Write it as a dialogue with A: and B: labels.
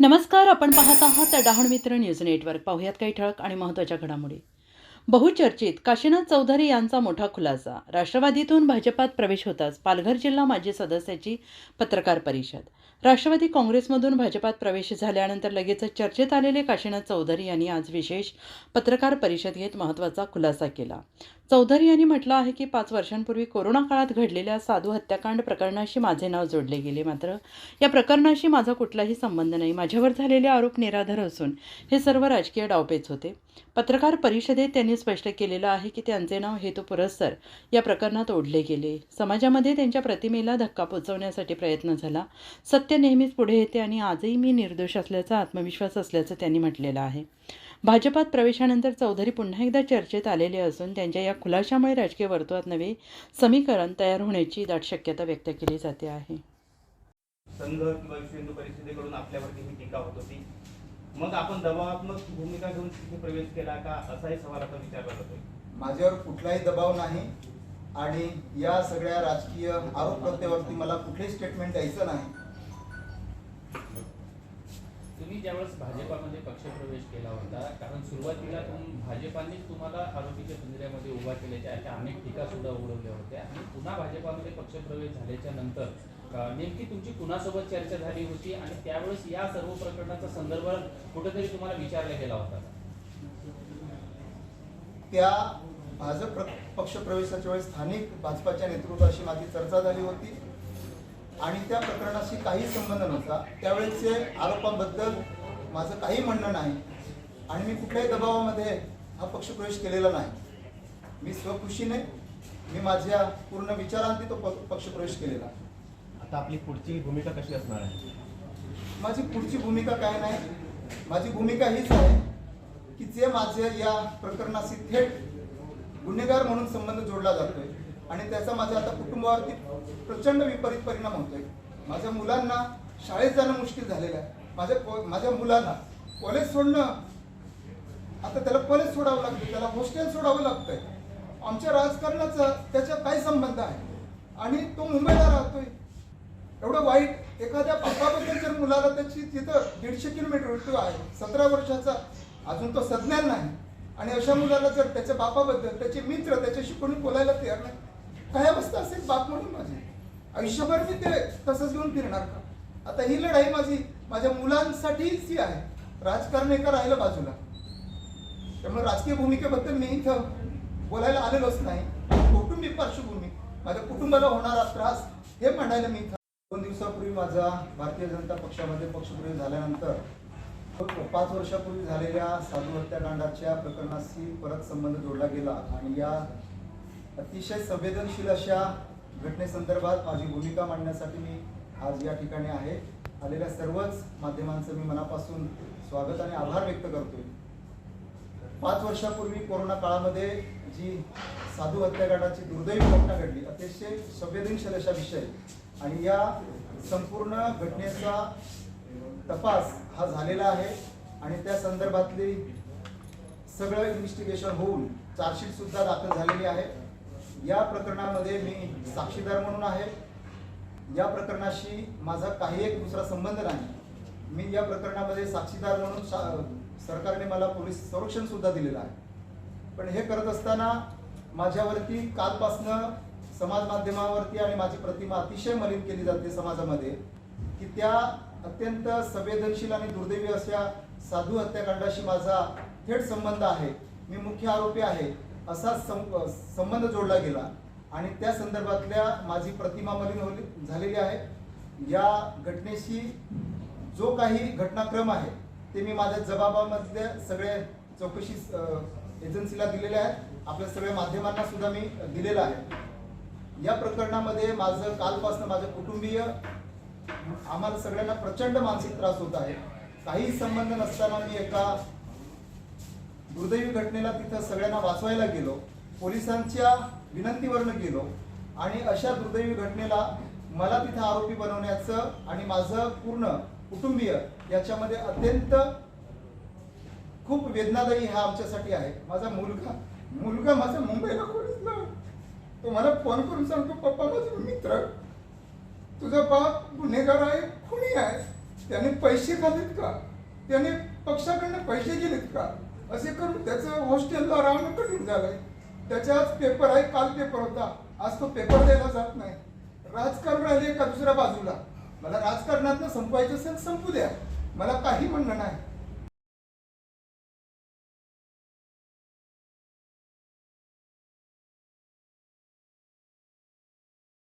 A: नमस्कार आपण पाहत आहात डहाण मित्र न्यूज नेटवर्क. पाहुयात काही ठळक आणि महत्त्वाच्या घडामोडी. बहुचर्चित काशीनाथ चौधरी यांचा मोठा खुलासा. राष्ट्रवादीतून भाजपात प्रवेश होताच पालघर जिल्हा माजी सदस्याची पत्रकार परिषद. राष्ट्रवादी काँग्रेसमधून भाजपात प्रवेश झाल्यानंतर लगेचच चर्चेत आलेले काशीनाथ चौधरी यांनी आज विशेष पत्रकार परिषद घेत महत्त्वाचा खुलासा केला. चौधरी यांनी म्हटलं आहे की पाच वर्षांपूर्वी कोरोना काळात घडलेल्या साधू हत्याकांड प्रकरणाशी माझे नाव जोडले गेले. मात्र या प्रकरणाशी माझा कुठलाही संबंध नाही. माझ्यावर झालेले आरोप निराधार असून हे सर्व राजकीय डावपेच होते. पत्रकार परिषदेत त्यांनी स्पष्ट केलेलं आहे की त्यांचे नाव हेतू पुरस्सर या प्रकरणात ओढले गेले. समाजामध्ये त्यांच्या प्रतिमेला धक्का पोचवण्यासाठी प्रयत्न झाला. सत्य नेहमीच पुढे येते आणि आजही मी निर्दोष असल्याचा आत्मविश्वास असल्याचं त्यांनी म्हटलेलं आहे. भाजपात प्रवेशानंतर चौधरी पुन्हा एकदा चर्चेत आलेले असून त्यांच्या या खुलाशामुळे राजकीय वर्तुळात नवे समीकरण तयार होण्याची दाट शक्यता व्यक्त केली जाते आहे.
B: संघ किंवा विश्व हिंदू परिषदेकडून आपल्यावरती ही टीका होत होती. मग आपण दबावात्मक भूमिका घेऊन तिथे प्रवेश केला का? असाही सवाल आता विचारला जातोय.
C: माझ्यावर कुठलाही दबाव नाही आणि या सगळ्या राजकीय आरोप प्रत्यावरती मला कुठलेही स्टेटमेंट द्यायचं नाही.
D: तुम्ही ज्यावेळेस भाजपामध्ये पक्षप्रवेश केला होता कारण सुरुवातीला तुम भाजपानेच तुम्हाला आरोपीच्या पिंजऱ्यामध्ये उभा केल्याच्या अशा अनेक टीका सुद्धा उघडवल्या होत्या. आणि पुन्हा भाजपामध्ये पक्षप्रवेश झाल्याच्यानंतर नेमकी तुमची कुणासोबत चर्चा झाली होती? आणि त्यावेळेस या सर्व प्रकरणाचा संदर्भ कुठेतरी तुम्हाला विचारला गेला होता?
C: त्या भाजप प्र- पक्षप्रवेशाच्या वेळेस स्थानिक भाजपाच्या नेतृत्वाशी माझी चर्चा झाली होती. आणि त्या प्रकरणाशी काही संबंध नव्हता. त्यावेळेचे आरोपांबद्दल माझं काही म्हणणं नाही. आणि मी कुठल्याही दबावामध्ये हा पक्षप्रवेश केलेला नाही. मी स्वखुशीने मी माझ्या पूर्ण विचारांती तो प- पक्षप्रवेश केलेला.
E: आता आपली पुढची भूमिका कशी असणार आहे?
C: माझी पुढची भूमिका काय नाही? माझी भूमिका हीच आहे की जे माझ्या या प्रकरणाशी थेट गुन्हेगार म्हणून संबंध जोडला जातोय आणि त्याचा माझ्या आता कुटुंबावरती प्रचंड विपरीत परिणाम होतोय. माझ्या मुलांना शाळेत जाणं मुश्किल झालेलं आहे. माझ्या को- माझ्या मुलांना कॉलेज सोडणं आता त्याला कॉलेज सोडावं लागतं त्याला हॉस्टेल सोडावं लागतंय. आमच्या राजकारणाचा त्याच्या काय संबंध आहे. आणि तो मुंबईला राहतोय. एवढं वाईट एखाद्या पप्पाबद्दल जर मुलाला त्याची तिथं दीडशे किलोमीटर ऋतू आहे सतरा वर्षाचा अजून तो सज्ञान नाही. आणि अशा मुलाला जर त्याच्या बापाबद्दल त्याचे मित्र त्याच्याशी कोणी बोलायला तयार नाही काय अवस्था असेल बाप म्हणून माझी. आयुष्यभर मी ते तसंच घेऊन फिरणार का? आता ही लढाई माझी माझ्या मुलांसाठीच ही आहे. राजकारण एका राहिलं बाजूला. त्यामुळे राजकीय भूमिकेबद्दल मी इथं बोलायला आलेलोच नाही. कौटुंबिक पार्श्वभूमी माझ्या कुटुंबाला होणारा त्रास हे मांडायला मी इथं दोन दिवसापूर्वी माझा भारतीय जनता पक्षामध्ये पक्षप्रवेश झाल्यानंतर पाच वर्षापूर्वी झालेल्या साधू हत्याकांडाच्या प्रकरणाशी परत संबंध जोडला गेला. आणि या अतिशय संवेदनशील अशा घटनेसंदर्भात माझी भूमिका मांडण्यासाठी मी आज या ठिकाणी आहे. आलेल्या सर्वच माध्यमांचं मी मनापासून स्वागत आणि आभार व्यक्त करतोय. पाच वर्षापूर्वी कोरोना काळामध्ये जी साधू हत्याकांडाची दुर्दैवी घटना घडली अतिशय संवेदनशील अशा विषय. आणि या संपूर्ण घटनेचा तपास हा झालेला आहे आणि त्या संदर्भातली सगळं इन्व्हेस्टिगेशन होऊन चार्जशीट सुद्धा दाखल झालेली आहे. या प्रकरणामध्ये मी साक्षीदार म्हणून आहे. या प्रकरणाशी माझा काही एक दुसरा संबंध नाही. मी या प्रकरणामध्ये साक्षीदार म्हणून सा- सरकारने मला पोलीस संरक्षण सुद्धा दिलेलं आहे. पण हे करत असताना माझ्यावरती कालपासनं समाज माध्यमावरती आणि माझी प्रतिमा अतिशय मलिन केली जाते समाजामध्ये की त्या अत्यंत संवेदनशील आणि दुर्दैवी अशा साधू हत्याकांडाशी माझा थेट संबंध आहे. मी मुख्य आरोपी आहे. असा सं- संबंध जोडला गेला आणि त्या संदर्भातल्या माझी प्रतिमा मलिन होली झालेली आहे. या घटनेशी जो काही घटनाक्रम आहे ते मी माझ्या जबाबामधल्या सगळे चौकशी एजन्सीला दिलेले आहेत. आपल्या सगळ्या माध्यमांना सुद्धा मी दिलेलं आहे. या प्रकरणामध्ये माझं कालपासून माझं कुटुंबीय आम्हाला सगळ्यांना प्रचंड मानसिक त्रास होत आहे. काही संबंध नसताना मी एका दुर्दैवी घटनेला तिथं सगळ्यांना वाचवायला गेलो. पोलिसांच्या विनंतीवरनं गेलो. आणि अशा दुर्दैवी घटनेला मला तिथं आरोपी बनवण्याचं आणि माझं पूर्ण कुटुंबीय याच्यामध्ये अत्यंत खूप वेदनादायी हा आमच्यासाठी आहे. माझा मुलगा मुलगा माझा मुंबईला पोलिसला तो मला फोन करून सांगतो पप्पा माझा मित्र तुझा बाप गुन्हेगार आहे खुणी आहे. त्याने पैसे खाल्लेत का? त्याने पक्षाकडनं पैसे गेलेत का? असे करून त्याचं हॉस्टेलला राहणं कठीण झालंय. त्याच्या पेपर आहे काल पेपर होता. आज तो पेपर द्यायला जात नाही. राजकारण राहिले का दुसऱ्या बाजूला? मला राजकारणातनं संपवायचं असेल संपू द्या. मला काही म्हणणं नाही.